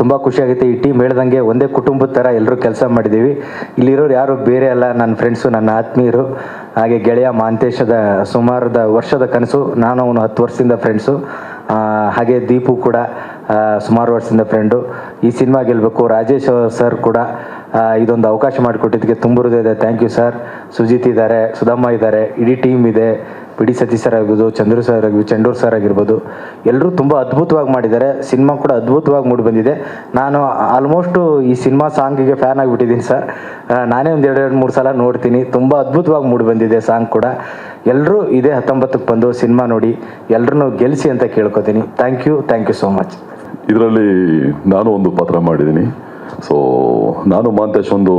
ತುಂಬ ಖುಷಿಯಾಗುತ್ತೆ ಈ ಟೀಮ್ ಹೇಳ್ದಂಗೆ ಒಂದೇ ಕುಟುಂಬದ ಥರ ಎಲ್ಲರೂ ಕೆಲಸ ಮಾಡಿದ್ದೀವಿ ಇಲ್ಲಿರೋರು ಯಾರು ಬೇರೆ ಅಲ್ಲ. ನನ್ನ ಫ್ರೆಂಡ್ಸು ನನ್ನ ಆತ್ಮೀಯರು, ಹಾಗೆ ಗೆಳೆಯ ಮಾಂತೇಶದ ಸುಮಾರದ ವರ್ಷದ ಕನಸು, ನಾನು ಅವನು ಹತ್ತು ವರ್ಷದಿಂದ ಫ್ರೆಂಡ್ಸು ಹಾಗೆ ದೀಪು ಕೂಡ ಸುಮಾರು ವರ್ಷದಿಂದ ಫ್ರೆಂಡು ಈ ಸಿನಿಮಾ ಗೆಲ್ಲಬೇಕು ರಾಜೇಶ್ ಸರ್ ಕೂಡ ಇದೊಂದು ಅವಕಾಶ ಮಾಡಿಕೊಟ್ಟಿದ್ದಕ್ಕೆ ತುಂಬ ಇದೆ ಥ್ಯಾಂಕ್ ಯು ಸರ್ ಸುಜಿತ್ ಇದ್ದಾರೆ ಸುಧಮ್ಮ ಇದ್ದಾರೆ, ಇಡೀ ಟೀಮ್ ಇದೆ. ಪಿ ಡಿ ಸತೀಶ್ ಸರ್ ಆಗಿರ್ಬೋದು, ಚಂದ್ರು ಸರ್ ಆಗಿರ್ಬೋದು, ಚಂಡೂರು ಸರ್ ಆಗಿರ್ಬೋದು ಎಲ್ಲರೂ ತುಂಬ ಅದ್ಭುತವಾಗಿ ಮಾಡಿದ್ದಾರೆ. ಸಿನಿಮಾ ಕೂಡ ಅದ್ಭುತವಾಗಿ ಮೂಡಿ ಬಂದಿದೆ. ನಾನು ಆಲ್ಮೋಸ್ಟು ಈ ಸಿನಿಮಾ ಸಾಂಗಿಗೆ ಫ್ಯಾನ್ ಆಗಿಬಿಟ್ಟಿದ್ದೀನಿ ಸರ್ ನಾನೇ ಒಂದು ಎರಡು ಮೂರು ಸಲ ನೋಡ್ತೀನಿ. ತುಂಬ ಅದ್ಭುತವಾಗಿ ಮೂಡಿ ಬಂದಿದೆ ಸಾಂಗ್ ಕೂಡ. ಎಲ್ಲರೂ ಇದೇ ಹತ್ತೊಂಬತ್ತಕ್ಕೆ ಬಂದು ಸಿನಿಮಾ ನೋಡಿ ಎಲ್ಲರೂ ಗೆಲ್ಲಿಸಿ ಅಂತ ಕೇಳ್ಕೊತೀನಿ. Thank you thank you so much ಇದರಲ್ಲಿ ನಾನು ಒಂದು ಪಾತ್ರ ಮಾಡಿದ್ದೀನಿ. ಸೊ ನಾನು ಮಾಂತೇಶ್ ಒಂದು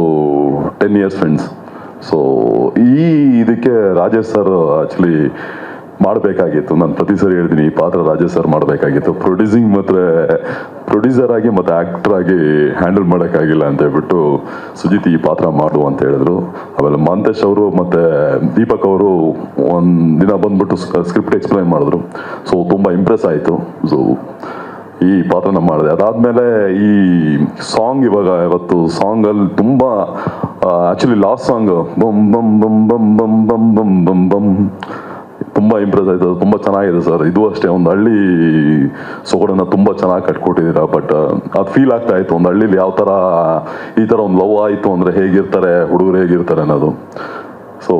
ಟೆನ್ ಇಯರ್ಸ್ ಫ್ರೆಂಡ್ಸ್ ಸೊ ಈ ಇದಕ್ಕೆ ರಾಜೇಶ್ ಸರ್ ಆ್ಯಕ್ಚುಲಿ ಮಾಡಬೇಕಾಗಿತ್ತು. ನಾನು ಪ್ರತಿ ಸರಿ ಹೇಳ್ತೀನಿ, ಈ ಪಾತ್ರ ರಾಜೇಶ್ ಸರ್ ಮಾಡಬೇಕಾಗಿತ್ತು. ಪ್ರೊಡ್ಯೂಸಿಂಗ್ ಮಾತ್ರ ಪ್ರೊಡ್ಯೂಸರ್ ಆಗಿ ಮತ್ತು ಆ್ಯಕ್ಟರ್ ಆಗಿ ಹ್ಯಾಂಡಲ್ ಮಾಡೋಕ್ಕಾಗಿಲ್ಲ ಅಂತ ಹೇಳ್ಬಿಟ್ಟು ಸುಜಿತ್ ಈ ಪಾತ್ರ ಮಾಡು ಅಂತ ಹೇಳಿದ್ರು. ಆಮೇಲೆ ಮಾಂತೇಶ್ ಅವರು ಮತ್ತು ದೀಪಕ್ ಅವರು ಒಂದು ದಿನ ಬಂದ್ಬಿಟ್ಟು ಸ್ಕ್ರಿಪ್ಟ್ ಎಕ್ಸ್ಪ್ಲೈನ್ ಮಾಡಿದ್ರು. ಸೊ ತುಂಬ ಇಂಪ್ರೆಸ್ ಆಯಿತು. ಸೊ ಈ ಪಾತ್ರನ ಮಾಡಿದೆ. ಅದಾದಮೇಲೆ ಈ ಸಾಂಗ್ ಇವಾಗ ಇವತ್ತು ಸಾಂಗಲ್ಲಿ ತುಂಬಾ ಆಕ್ಚುಲಿ ಲಾಸ್ಟ್ ಸಾಂಗ್ ಬಮ್ ಬಮ್ ಬಮ್ ಬಮ್ ಬಮ್ ಬಮ್ ಬಮ್ ಬಮ್ ಬಮ್ ತುಂಬಾ ಇಂಪ್ರೆಸ್ ಆಯ್ತು. ಅದು ತುಂಬಾ ಚೆನ್ನಾಗಿದೆ ಸರ್. ಇದು ಅಷ್ಟೇ. ಒಂದು ಹಳ್ಳಿ ಸೊಗಡನ್ನ ತುಂಬಾ ಚೆನ್ನಾಗಿ ಕಟ್ಕೊಟ್ಟಿದ್ದೀರಾ. ಬಟ್ ಅದು ಫೀಲ್ ಆಗ್ತಾ ಇತ್ತು. ಒಂದು ಹಳ್ಳಿಲಿ ಯಾವ ತರ, ಈ ತರ ಒಂದು ಲವ್ ಆಯಿತು ಅಂದ್ರೆ ಹೇಗಿರ್ತಾರೆ, ಹುಡುಗರು ಹೇಗಿರ್ತಾರೆ ಅನ್ನೋದು. ಸೊ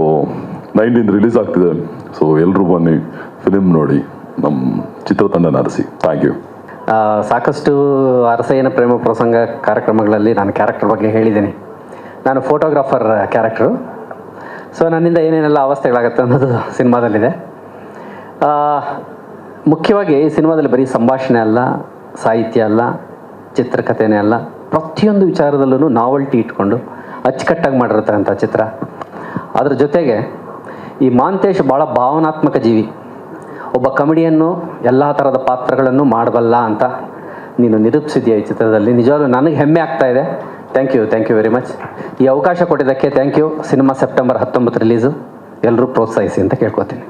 ನೈನ್ಟೀನ್ ರಿಲೀಸ್ ಆಗ್ತಿದೆ. ಸೊ ಎಲ್ಲರೂ ಬನ್ನಿ ಫಿಲಿಮ್ ನೋಡಿ. ನಮ್ಮ ಚಿತ್ರತಂಡ ನಡೆಸಿ ಥ್ಯಾಂಕ್ ಯು ಸಾಕಷ್ಟು ಅರಸಯ್ಯನ ಪ್ರೇಮ ಪ್ರಸಂಗ ಕಾರ್ಯಕ್ರಮಗಳಲ್ಲಿ ನಾನು ಕ್ಯಾರೆಕ್ಟರ್ ಬಗ್ಗೆ ಹೇಳಿದ್ದೀನಿ. ನಾನು ಫೋಟೋಗ್ರಾಫರ್ ಕ್ಯಾರೆಕ್ಟ್ರು ಸೊ ನನ್ನಿಂದ ಏನೇನೆಲ್ಲ ಅವಸ್ಥೆಗಳಾಗತ್ತೆ ಅನ್ನೋದು ಸಿನಿಮಾದಲ್ಲಿದೆ. ಮುಖ್ಯವಾಗಿ ಈ ಸಿನಿಮಾದಲ್ಲಿ ಬರೀ ಸಂಭಾಷಣೆ ಅಲ್ಲ, ಸಾಹಿತ್ಯ ಅಲ್ಲ, ಚಿತ್ರಕಥೆನೇ ಅಲ್ಲ, ಪ್ರತಿಯೊಂದು ವಿಚಾರದಲ್ಲೂ ನಾವಲ್ಟಿ ಇಟ್ಕೊಂಡು ಅಚ್ಚುಕಟ್ಟಾಗಿ ಮಾಡಿರ್ತಕ್ಕಂಥ ಚಿತ್ರ. ಅದ್ರ ಜೊತೆಗೆ ಈ ಮಾಂತೇಶ್ ಭಾಳ ಭಾವನಾತ್ಮಕ ಜೀವಿ. ಒಬ್ಬ ಕಮಿಡಿಯನ್ನು ಎಲ್ಲ ಥರದ ಪಾತ್ರಗಳನ್ನು ಮಾಡಬಲ್ಲ ಅಂತ ನೀನು ನಿರೂಪಿಸಿದ್ಯಾ ಈ ಚಿತ್ರದಲ್ಲಿ. ನಿಜವಾಗ್ಲೂ ನನಗೆ ಹೆಮ್ಮೆ ಆಗ್ತಾ ಇದೆ. Thank you thank you very much ಈ ಅವಕಾಶ ಕೊಟ್ಟಿದ್ದಕ್ಕೆ ಥ್ಯಾಂಕ್ ಯು ಸಿನಿಮಾ ಸೆಪ್ಟೆಂಬರ್ ಹತ್ತೊಂಬತ್ತು ರಿಲೀಸು ಎಲ್ಲರೂ ಪ್ರೋತ್ಸಾಹಿಸಿ ಅಂತ ಕೇಳ್ಕೊತೀನಿ.